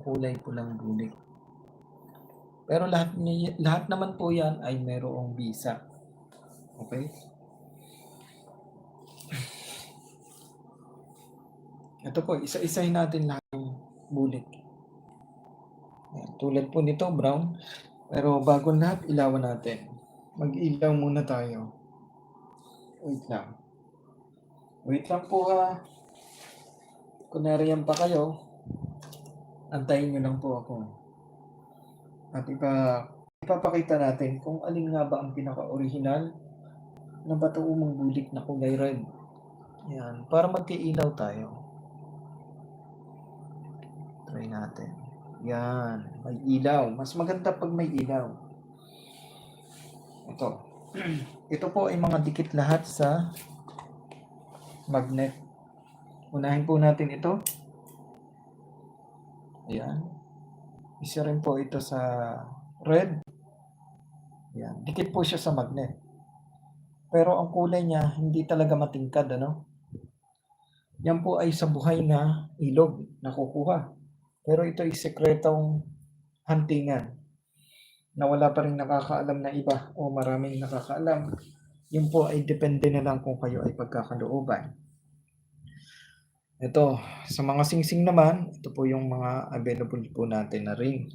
kulay pulang bulik. Pero lahat, ni, lahat naman po yan ay mayroong visa. Okay? Ito po, isa-isahin natin lahat ng bulik. Ayan, tulad po nito, brown. Pero bago lahat, ilawan natin. Mag-ilaw muna tayo. Wait lang. Wait lang po ha. Kung nariyan pa kayo, antayin nyo lang po ako. At ipa, ipapakita natin kung alin nga ba ang pinaka-original na bato umang bulik na kulay red. Yan, para magkiilaw tayo. Try natin. Yan, may ilaw. Mas maganda pag may ilaw. Ito. Ito po ay mga dikit lahat sa magnet. Unahin po natin ito. Ayan. Isa rin po ito sa red. Ayan. Dikit po siya sa magnet. Pero ang kulay niya, hindi talaga matingkad, ano? Yan po ay sa buhay na ilog na kukuha. Pero ito ay sekretong huntingan na wala pa rin nakakaalam na iba o maraming nakakaalam. Yun po ay depende na lang kung kayo ay pagkakalooban. Ito, sa mga singsing naman, ito po yung mga available po natin na ring.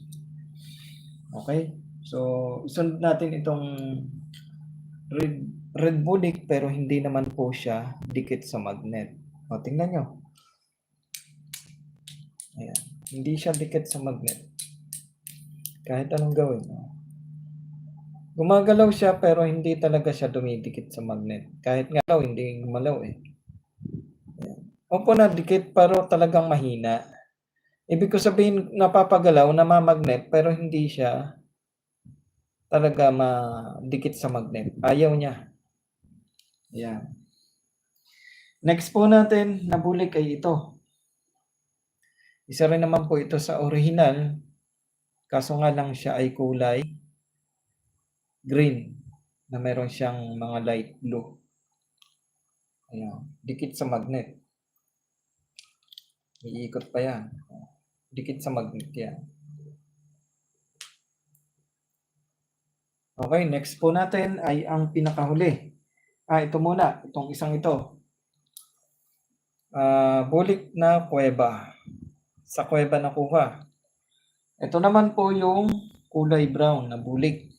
Okay? So, isunod natin itong red, red bulik pero hindi naman po siya dikit sa magnet. O, tingnan nyo. Ayan. Hindi siya dikit sa magnet. Kahit anong gawin. O. Gumagalaw siya pero hindi talaga siya dumidikit sa magnet. Kahit nga hindi gumalaw eh. Opo na dikit pero talagang mahina. Ibig ko sabihin napapagalaw, namamagnet pero hindi siya talaga madikit sa magnet. Ayaw niya. Ayan. Next po natin na bulik ay ito. Isa rin naman po ito sa original. Kaso nga lang siya ay kulay green na meron siyang mga light blue. Ayan. Dikit sa magnet. Iikot pa yan. Dikit sa magnet yan. Okay, next po natin ay ang pinakahuli. Ah, ito muna. Itong isang ito. Ah, bulik na kuweba. Sa kuweba na kuha. Ito naman po yung kulay brown na bulik.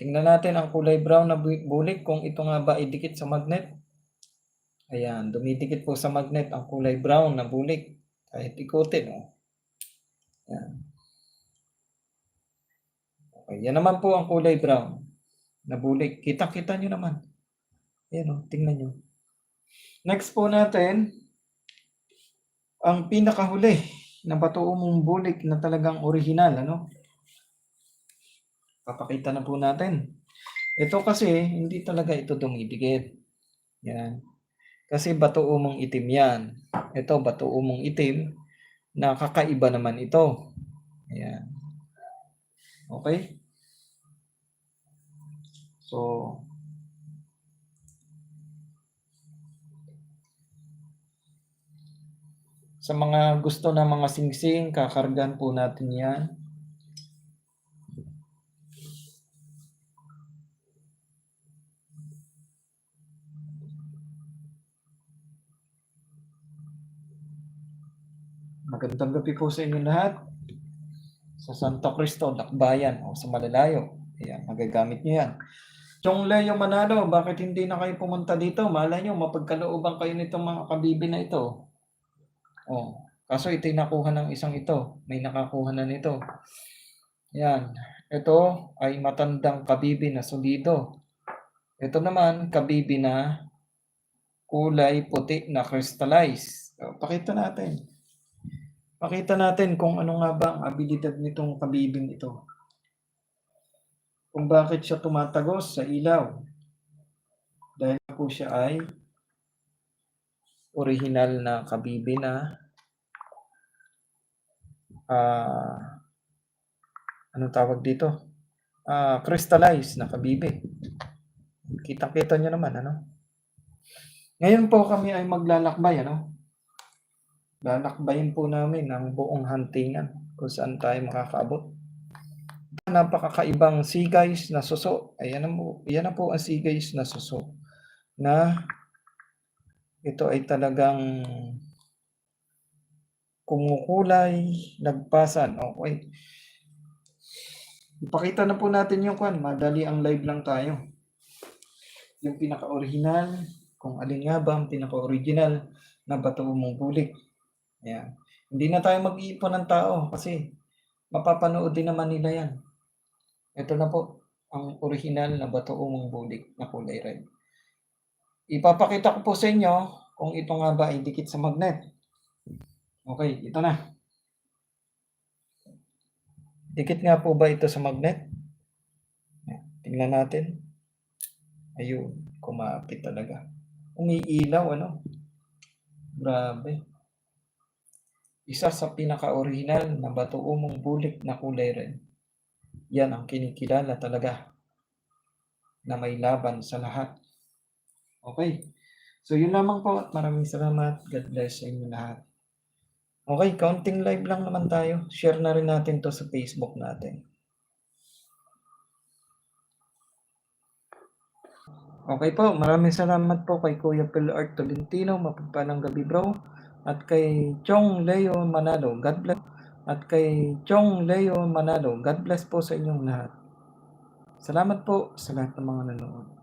Tingnan natin ang kulay brown na bu- bulik kung ito nga ba ay dikit sa magnet. Ayan, dumidikit po sa magnet ang kulay brown na bulik. Kahit ikutin, oh. Ayan. Okay, yan naman po ang kulay brown na bulik. Kita-kita nyo naman. Ayan, oh, tingnan nyo. Next po natin, ang pinakahuli na bato umong bulik na talagang original, ano? Papakita na po natin. Ito kasi, hindi talaga ito dumidikit. Yan. Kasi bato umong itim yan. Ito, bato umong itim na kakaiba naman ito. Ayan. Okay? So, sa mga gusto ng mga singsing, kakargan po natin yan. Magandang gabi po sa inyo lahat. Sa Santo Cristo, Dakbayan o sa Malalayo. Ayan, magagamit nyo yan. Chong Leo Manalo, bakit hindi na kayo pumunta dito? Malay nyo, mapagkalooban kayo nitong mga kabibi na ito. Oh, kaso ito'y nakuha ng isang ito. May nakakuha na nito. Yan. Ito ay matandang kabibi na solido. Ito naman, kabibi na kulay puti na crystallize. So, pakita natin. Pakita natin kung ano nga ba ang abilidad nitong kabibing ito. Kung bakit siya tumatagos sa ilaw. Dahil po siya ay original na kabibi na ah ano tawag dito? Ah, crystallized na kabibi. Kita-kita nyo naman, ano? Ngayon po kami ay maglalakbay, ano? Lalakbayin po namin ang buong huntingan kung saan tayo makakaabot. Napakakaibang sea guys na suso. Ayan na po, yan na po ang sea guys na suso. Na ito ay talagang kumukulay, nagpasan. Okay. Ipakita na po natin yung kwan. Madali ang live lang tayo. Yung pinaka-original, kung alin nga ba ang pinaka-original na bato mong bulik. Ayan. Hindi na tayo mag-iipon ng tao kasi mapapanood din naman nila yan. Ito na po ang original na bato mong bulik na kulay red. Ipapakita ko po sa inyo kung ito nga ba ay dikit sa magnet. Okay, ito na. Dikit nga po ba ito sa magnet? Tingnan natin. Ayun, kumapit talaga. Umiilaw, ano? Grabe. Isa sa pinaka-original na bato umong bulik na kulay red. Yan ang kinikilala talaga na may laban sa lahat. Okay. So yun lamang po at maraming salamat. God bless sa inyo lahat. Okay, counting live lang naman tayo. Share na rin natin to sa Facebook natin. Okay po, maraming salamat po kay Kuya Phil Art Tolentino, mapagpalang gabi bro. At kay Chong Leo Manalo, God bless. At kay Chong Leo Manalo, God bless po sa inyong lahat. Salamat po sa lahat ng mga nanonood.